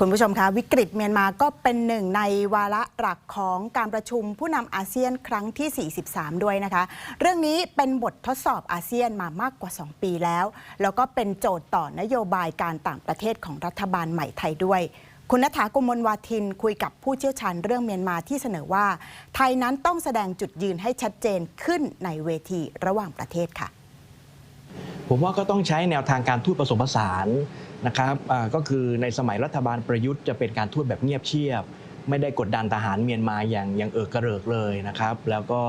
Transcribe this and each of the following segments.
คุณผู้ชมคะวิกฤตเมียนมาก็เป็นหนึ่งในวาระหลักของการประชุมผู้นำอาเซียนครั้งที่ 43 ด้วยนะคะ เรื่องนี้เป็นบททดสอบอาเซียนมามากกว่า 2 ปีแล้ว แล้วก็เป็นโจทย์ต่อนโยบายการต่างประเทศของรัฐบาลใหม่ไทยด้วย คุณนัฐากุมลวาทินคุยกับผู้เชี่ยวชาญเรื่องเมียนมาที่เสนอว่า ไทยนั้นต้องแสดงจุดยืนให้ชัดเจนขึ้นในเวทีระหว่างประเทศค่ะ ผมว่าก็ต้องใช้แนวทางการทูตผสมผสานนะครับก็คือในสมัยรัฐบาลประยุทธ์จะเป็นการทูตแบบเงียบเชียบ ไม่ได้กดดันทหารเมียนมาอย่างอย่างเอิกระเริกเลยนะครับ แล้วก็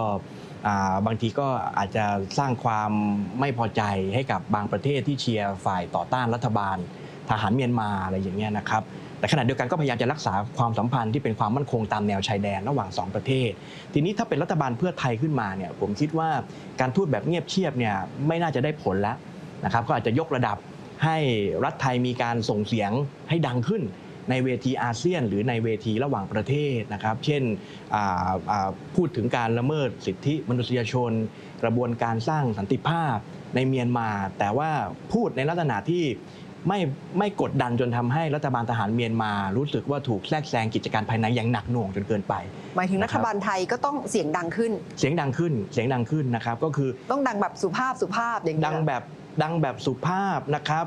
บางทีก็อาจจะสร้างความไม่พอใจให้กับบางประเทศที่เชียร์ฝ่ายต่อต้านรัฐบาลทหารเมียนมาอะไรอย่างเงี้ยนะครับแต่ขณะเดียวกันก็พยายามจะรักษาความสัมพันธ์ที่เป็นความมั่นคงตามแนวชายแดนระหว่างสองประเทศ ทีนี้ถ้าเป็นรัฐบาลเพื่อไทยขึ้นมาเนี่ยผมคิดว่าการทูตแบบเงียบเชียบเนี่ยไม่น่าจะได้ผลแล้วนะครับก็อาจจะยกระดับ ให้รัฐไทยมีการส่งเสียงให้ดังขึ้นในเวทีอาเซียน หรือในเวทีระหว่างประเทศนะครับ เช่นอ่าอ่าพูดถึงการละเมิดสิทธิมนุษยชน กระบวนการสร้างสันติภาพในเมียนมา แต่ว่าพูดในลักษณะที่ไม่ไม่กดดันจนทำให้รัฐบาลทหารเมียนมา รู้สึกว่าถูกแทรกแซงกิจการภายในอย่างหนักหน่วงจนเกินไป หมายถึงนะรัครัฐบบาลไทยก็ต้องเสียงดังขึ้น เสียงดังขึ้นเสียงดังขึ้นนะครับก็คือต้องดังแบบสุภาพสุภาพอย่างนี้ดังแบบ ดังแบบสุภาพนะครับ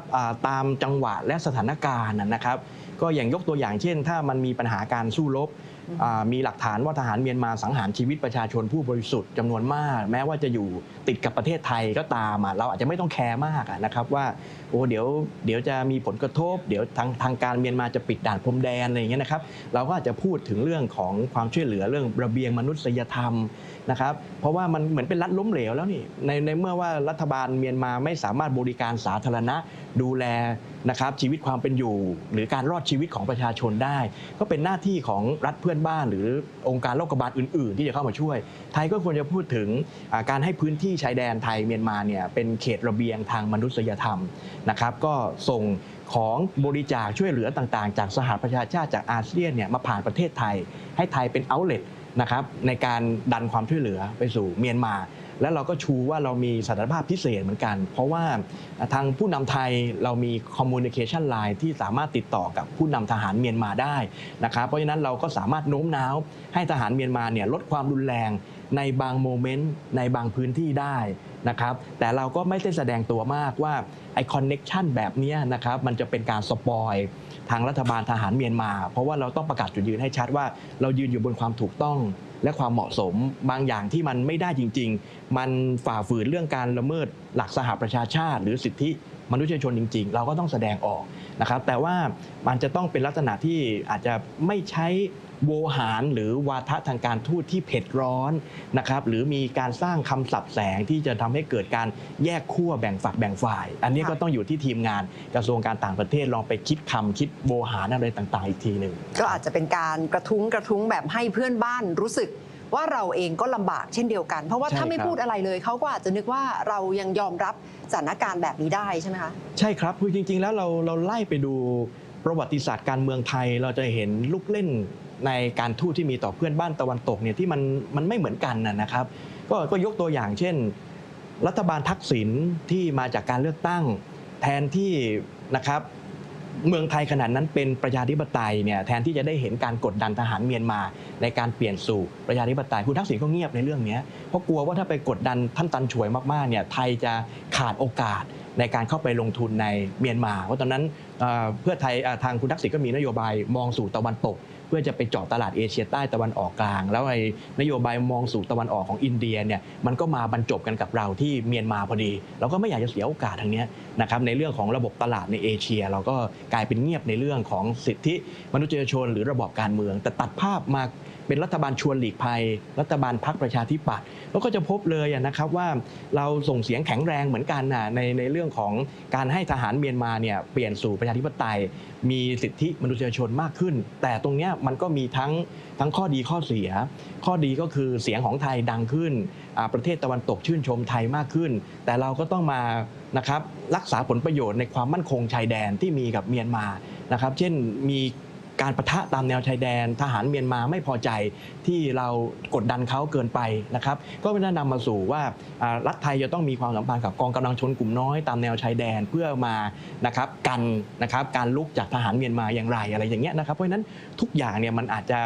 ตามจังหวะและสถานการณ์นะครับ ก็อย่างยกตัวอย่างเช่น ถ้ามันมีปัญหาการสู้รบ มีหลักฐานว่าทหารเมียนมาสังหารชีวิตประชาชนผู้บริสุทธิ์จำนวนมาก แม้ว่าจะอยู่ติดกับประเทศไทยก็ตามเราอาจจะไม่ต้องแคร์มากนะครับว่าโอ้เดี๋ยวเดี๋ยวจะมีผลกระทบ เดี๋ยวทางทางการเมียนมาจะปิดด่านพรมแดนอะไรอย่างเงี้ยนะครับเราก็อาจจะพูดถึงเรื่องของความช่วยเหลือเรื่องระเบียงมนุษยธรรมนะครับเพราะว่ามันเหมือนเป็นรัฐล้มเหลวแล้วนี่ในในเมื่อว่ารัฐบาลเมียนมาไม่สามารถบริการสาธารณะดูแลนะครับชีวิตความเป็นอยู่ หรือการรอดชีวิตของประชาชนได้ ก็เป็นหน้าที่ของรัฐเพื่อนบ้าน หรือองค์การโลกบาลอื่น ๆ ที่จะเข้ามาช่วย ไทยก็ควรจะพูดถึงการให้พื้นที่ชายแดนไทยเมียนมาเนี่ยเป็นเขตระเบียงทางมนุษยธรรมนะครับก็ส่งของบริจาคช่วยเหลือต่างๆ จากสหประชาชาติจากอาเซียนเนี่ยมาผ่านประเทศไทย ให้ไทยเป็นเอาเล t นะครับในการดันความช่วยเหลือไปสู่เมียนมา แล้วเราก็ชูว่าเรามีสถานภาพพิเศษเหมือนกัน เพราะว่าทางผู้นำไทยเรามีคอมมูนิเคชันไลน์ที่สามารถติดต่อกับผู้นำทหารเมียนมาได้นะครับเพราะฉะนั้นเราก็สามารถโน้มน้าวให้ทหารเมียนมาเนี่ยลดความรุนแรงในบางโมเมนต์ในบางพื้นที่ได้นะครับแต่เราก็ไม่ได้แสดงตัวมากว่าไอคอนเน็ชันแบบนี้นะครับมันจะเป็นการสปอยทางรัฐบาลทหารเมียนมา เพราะว่าเราต้องประกาศจุดยืนให้ชัดว่าเรายืนอยู่บนความถูกต้อง และความเหมาะสมบางอย่างที่มันไม่ได้จริง ๆ มันฝ่าฝืนเรื่องการละเมิดหลักสหประชาชาติ หรือสิทธิ มนุษยชนจริง ๆ เราก็ต้องแสดงออกนะครับแต่ว่ามันจะต้องเป็นลักษณะที่อาจจะไม่ใช้โวหารหรือวาทะทางการทูตที่เผ็ดร้อนนะครับหรือมีการสร้างคำสับแสงที่จะทำให้เกิดการแยกขั้วแบ่งฝักแบ่งฝ่าย อันนี้ก็ต้องอยู่ที่ทีมงานกระทรวงการต่างประเทศลองไปคิดคำคิดโวหารอะไรต่างๆ อีกทีหนึ่งก็อาจจะเป็นการกระทุ้งกระทุ้งแบบให้เพื่อนบ้านรู้สึก ว่าเราเองก็ลำบากเช่นเดียวกัน เพราะว่าใช่ถ้าไม่ครับพูดอะไรเลยเขาก็อาจจะนึกว่าเรายังยอมรับสถานการณ์แบบนี้ได้ใช่ไหมคะใช่ครับคือจริง ๆ แล้วเราเราไล่ไปดูประวัติศาสตร์การเมืองไทยเราจะเห็นลูกเล่นในการทูตที่มีต่อเพื่อนบ้านตะวันตกเนี่ยที่มันมันไม่เหมือนกันนะนะครับก็ก็ยกตัวอย่างเช่น รัฐบาลทักษิณที่มาจากการเลือกตั้ง แทนที่นะครับ เมืองไทยขนาดนั้นเป็นประชาธิปไตยเนี่ยแทนที่จะได้เห็นการกดดันทหารเมียนมา ในการเปลี่ยนสู่ประชาธิปไตยคุณทักษิณก็เงียบในเรื่องนี้เพราะกลัวว่าถ้าไปกดดันท่านตันฉวยมากๆเนี่ยไทยจะขาดโอกาส ในการเข้าไปลงทุนในเมียนมาเพราะตอนนั้นเพื่อไทยทางคุณทักษิณก็มีนโยบายมองสู่ตะวันตก เพื่อจะไปเจาะตลาดเอเชียใต้ตะวันออกกลาง แล้วไอ้นโยบายมองสู่ตะวันออกของอินเดียเนี่ยมันก็มาบรรจบกันกับเราที่เมียนมาพอดี เราก็ไม่อยากจะเสียโอกาสทางนี้นะครับในเรื่องของระบบตลาดในเอเชีย เราก็กลายเป็นเงียบในเรื่องของสิทธิมนุษยชนหรือระบอบการเมือง แต่ตัดภาพมา เป็นรัฐบาลชวนหลีกภัย รัฐบาลพักประชาธิปัตย์แล้วก็จะพบเลยนะครับว่าเราส่งเสียงแข็งแรงเหมือนกันนะในในเรื่องของการให้ทหารเมียนมาเนี่ยเปลี่ยนสู่ประชาธิปไตย มีสิทธิมนุษยชนมากขึ้น แต่ตรงเนี้ยมันก็มีทั้งทั้งข้อดีข้อเสีย ข้อดีก็คือเสียงของไทยดังขึ้น ประเทศตะวันตกชื่นชมไทยมากขึ้น แต่เราก็ต้องมานะครับรักษาผลประโยชน์ในความมั่นคงชายแดนที่มีกับเมียนมานะครับ เช่นมี การประทะตามแนวชายแดน ทหารเมียนมาไม่พอใจที่เรากดดันเขาเกินไปนะครับ ก็ไม่ได้นำมาสู่ว่ารัฐไทยจะต้องมีความสัมพันธ์กับกองกำลังชนกลุ่มน้อยตามแนวชายแดนเพื่อมานะครับกันนะครับการลุกจากทหารเมียนมาอย่างไรอะไรอย่างเงี้ยนะครับเพราะฉะนั้นทุกอย่างเนี่ยมันอาจจะ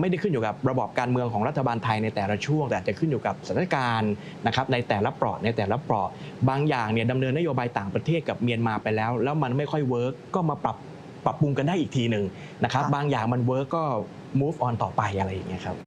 ไม่ได้ขึ้นอยู่กับระบอบการเมืองของรัฐบาลไทยในแต่ละช่วง แต่อาจจะขึ้นอยู่กับสถานการณ์นะครับในแต่ละเปราะในแต่ละเปราะบางอย่างเนี่ยดำเนินนโยบายต่างประเทศกับเมียนมาไปแล้ว แล้วมันไม่ค่อยเวิร์กก็มาปรับ ปรับปรุงกันได้อีกทีหนึ่งนะครับค่ะบางอย่างมันเวิร์กก็ move on ต่อไปอะไรอย่างเงี้ยครับ